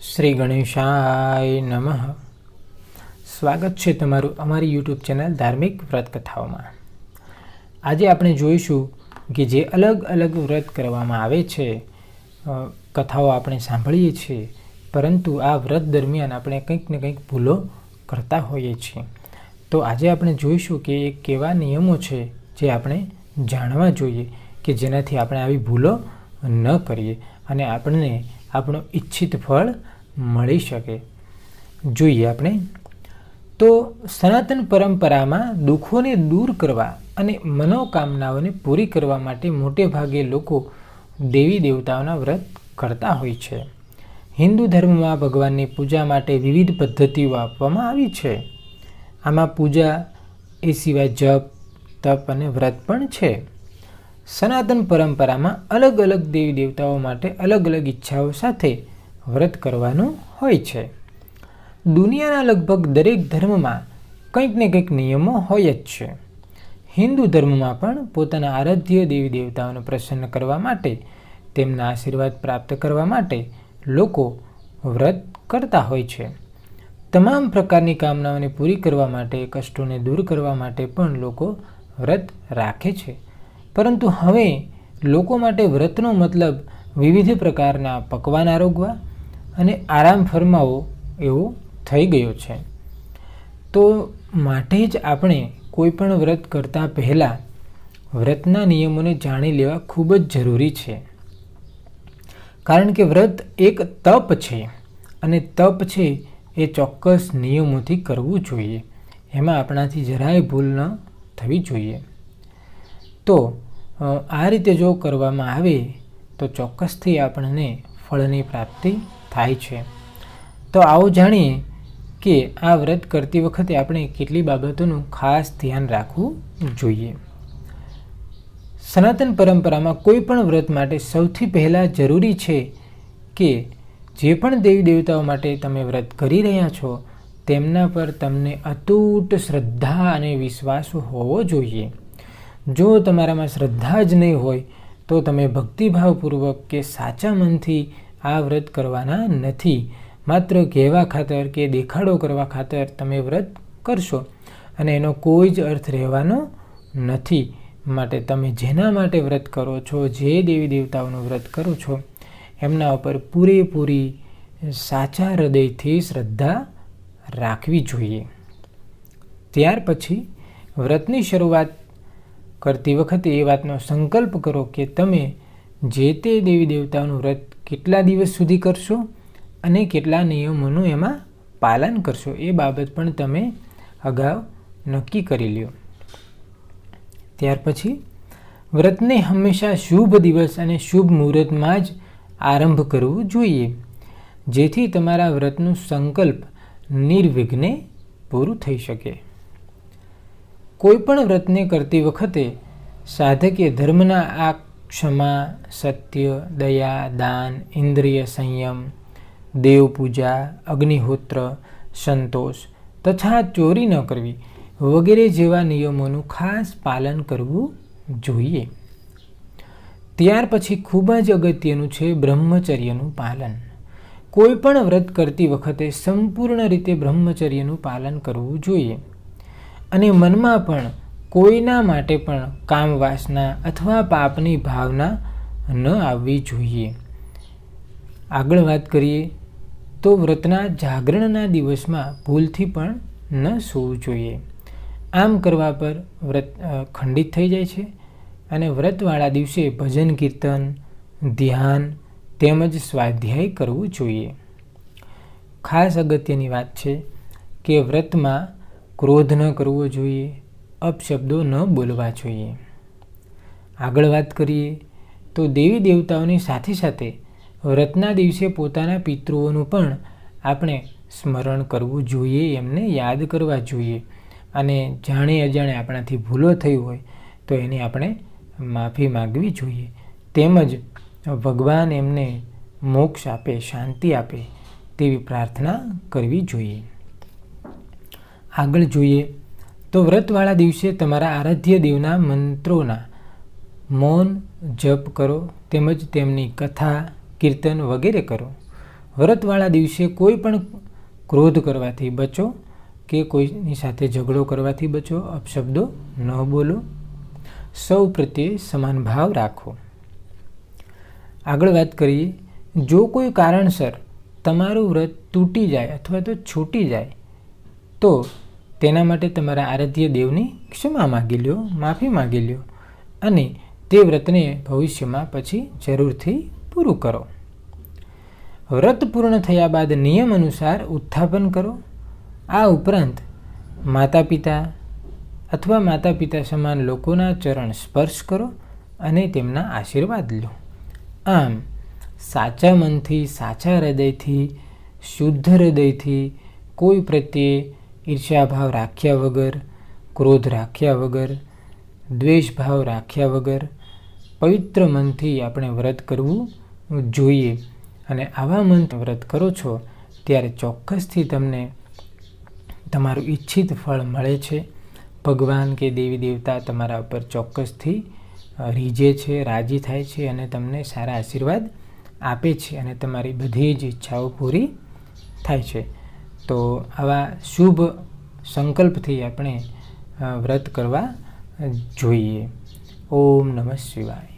શ્રી ગણેશાય નમઃ. સ્વાગત છે તમારું અમારી યુટ્યુબ ચેનલ ધાર્મિક વ્રત કથાઓમાં આજે આપણે જોઈશું કે જે અલગ અલગ વ્રત કરવામાં આવે છે કથાઓ આપણે સાંભળીએ છીએ, પરંતુ આ વ્રત દરમિયાન આપણે કંઈક ને કંઈક ભૂલો કરતા હોઈએ છીએ. તો આજે આપણે જોઈશું કે એ કેવા નિયમો છે જે આપણે જાણવા જોઈએ કે જેનાથી આપણે આવી ભૂલો ન કરીએ અને આપણને આપણું ઈચ્છિત ફળ મળી શકે. જોઈએ આપણે. તો સનાતન પરંપરામાં દુઃખોને દૂર કરવા અને મનોકામનાઓને પૂરી કરવા માટે મોટે ભાગે લોકો દેવી દેવતાઓના વ્રત કરતા હોય છે. હિન્દુ ધર્મમાં ભગવાનની પૂજા માટે વિવિધ પદ્ધતિઓ આપવામાં આવી છે. આમાં પૂજા એ સિવાય જપ, તપ અને વ્રત પણ છે. સનાતન પરંપરામાં અલગ અલગ દેવી દેવતાઓ માટે અલગ અલગ ઈચ્છાઓ સાથે વ્રત કરવાનું હોય છે. દુનિયાના લગભગ દરેક ધર્મમાં કંઈક ને કંઈક નિયમો હોય જ છે. હિન્દુ ધર્મમાં પણ પોતાના આરાધ્ય દેવી દેવતાઓને પ્રસન્ન કરવા માટે, તેમના આશીર્વાદ પ્રાપ્ત કરવા માટે લોકો વ્રત કરતા હોય છે. તમામ પ્રકારની કામનાઓને પૂરી કરવા માટે, કષ્ટોને દૂર કરવા માટે પણ લોકો વ્રત રાખે છે. પરંતુ હવે લોકો માટે વ્રતનો મતલબ વિવિધ પ્રકારના પકવાન આરોગવા અને આરામ ફરમાવો એવો થઈ ગયો છે. તો માટે જ આપણે કોઈ પણ વ્રત કરતાં પહેલાં વ્રતના નિયમોને જાણી લેવા ખૂબ જ જરૂરી છે. કારણ કે વ્રત એક તપ છે અને તપ છે એ ચોક્કસ નિયમોથી કરવું જોઈએ. એમાં આપણાથી જરાય ભૂલ ન થવી જોઈએ. તો આ રીતે જો કરવામાં આવે તો ચોક્કસથી આપણને ફળની પ્રાપ્તિ થાય છે. તો આવો જાણીએ કે આ વ્રત કરતી વખતે આપણે કેટલી બાબતોનું ખાસ ધ્યાન રાખવું જોઈએ. સનાતન પરંપરામાં કોઈ પણ વ્રત માટે સૌથી પહેલાં જરૂરી છે કે જે પણ દેવી દેવતાઓ માટે તમે વ્રત કરી રહ્યા છો, તેમના પર તમને અતૂટ શ્રદ્ધા અને વિશ્વાસ હોવો જોઈએ. જો તમારામાં શ્રદ્ધા જ નહીં હોય, તો તમે ભક્તિભાવપૂર્વક કે સાચા મનથી આ વ્રત કરવાના નથી. માત્ર કહેવા ખાતર કે દેખાડો કરવા ખાતર તમે વ્રત કરશો અને એનો કોઈ જ અર્થ રહેવાનો નથી. માટે તમે જેના માટે વ્રત કરો છો, જે દેવી દેવતાઓનું વ્રત કરો છો, એમના ઉપર પૂરેપૂરી સાચા હૃદયથી શ્રદ્ધા રાખવી જોઈએ. ત્યાર પછી વ્રતની શરૂઆત કરતી વખતે એ વાતનો સંકલ્પ કરો કે તમે જે તે દેવી દેવતાઓનું વ્રત કેટલા દિવસ સુધી કરશો અને કેટલા નિયમોનું એમાં પાલન કરશો એ બાબત પણ તમે અગાઉ નક્કી કરી લ્યો. ત્યાર પછી વ્રતને હંમેશા શુભ દિવસ અને શુભ મુહૂર્તમાં જ આરંભ કરવું જોઈએ, જેથી તમારા વ્રતનું સંકલ્પ નિર્વિઘ્ને પૂરું થઈ શકે. કોઈપણ વ્રતને કરતી વખતે સાધકે ધર્મના આ ક્ષમા, સત્ય, દયા, દાન, ઇન્દ્રિય સંયમ દેવ પૂજા અગ્નિહોત્ર, સંતોષ તથા ચોરી ન કરવી વગેરે જેવા નિયમોનું ખાસ પાલન કરવું જોઈએ. ત્યાર પછી ખૂબ જ અગત્યનું છે બ્રહ્મચર્યનું પાલન. કોઈ પણ વ્રત કરતી વખતે સંપૂર્ણ રીતે બ્રહ્મચર્યનું પાલન કરવું જોઈએ. અને મનમાં પણ કોઈના માટે પણ કામ વાસના અથવા પાપની ભાવના ન આવવી જોઈએ. આગળ વાત કરીએ તો વ્રતના જાગરણના દિવસમાં ભૂલથી પણ ન સૂવું જોઈએ. આમ કરવા પર વ્રત ખંડિત થઈ જાય છે અને વ્રતવાળા દિવસે ભજન, કીર્તન, ધ્યાન તેમજ સ્વાધ્યાય કરવું જોઈએ. ખાસ અગત્યની વાત છે કે વ્રતમાં ક્રોધ ન કરવો જોઈએ અપશબ્દો ન બોલવા જોઈએ. આગળ વાત કરીએ તો દેવી દેવતાઓની સાથે સાથે વ્રતના દિવસે પોતાના પિતૃઓનું પણ આપણે સ્મરણ કરવું જોઈએ, એમને યાદ કરવા જોઈએ. અને જાણે અજાણે આપણાથી ભૂલો થઈ હોય તો એની આપણે માફી માગવી જોઈએ. તેમજ ભગવાન એમને મોક્ષ આપે, શાંતિ આપે તેવી પ્રાર્થના કરવી જોઈએ. આગળ જોઈએ તો વ્રતવાળા દિવસે તમારા આરાધ્ય દેવના મંત્રોના મૌન જપ કરો તેમજ તેમની કથા, કીર્તન વગેરે કરો. વ્રતવાળા દિવસે કોઈ પણ ક્રોધ કરવાથી બચો કે કોઈની સાથે ઝઘડો કરવાથી બચો, અપશબ્દો ન બોલો. સૌ પ્રત્યે સમાન ભાવ રાખો. આગળ વાત કરીએ, જો કોઈ કારણસર તમારું વ્રત તૂટી જાય અથવા તો છૂટી જાય, તો તેના માટે તમારા આરાધ્ય દેવની ક્ષમા માગી લ્યો, માફી માગી લ્યો અને તે વ્રતને ભવિષ્યમાં પછી જરૂરથી પૂરું કરો. વ્રત પૂર્ણ થયા બાદ નિયમ અનુસાર ઉત્થાપન કરો. આ ઉપરાંત માતા પિતા અથવા માતા પિતા સમાન લોકોના ચરણ સ્પર્શ કરો અને તેમના આશીર્વાદ લો. આમ સાચા મનથી, સાચા હૃદયથી, શુદ્ધ હૃદયથી કોઈ પ્રત્યે ઈર્ષ્યાભાવ રાખ્યા વગર, ક્રોધ રાખ્યા વગર, દ્વેષભાવ રાખ્યા વગર પવિત્ર મનથી આપણે વ્રત કરવું જોઈએ. અને આવા મન વ્રત કરો છો, ત્યારે ચોક્કસથી તમને તમારું ઈચ્છિત ફળ મળે છે. ભગવાન કે દેવી દેવતા તમારા ઉપર ચોક્કસથી રીજે છે, રાજી થાય છે અને તમને સારા આશીર્વાદ આપે છે અને તમારી બધી જ ઈચ્છાઓ પૂરી થાય છે. તો આવા શુભ સંકલ્પથી આપણે વ્રત કરવા જોઈએ. ઓમ નમઃ શિવાય.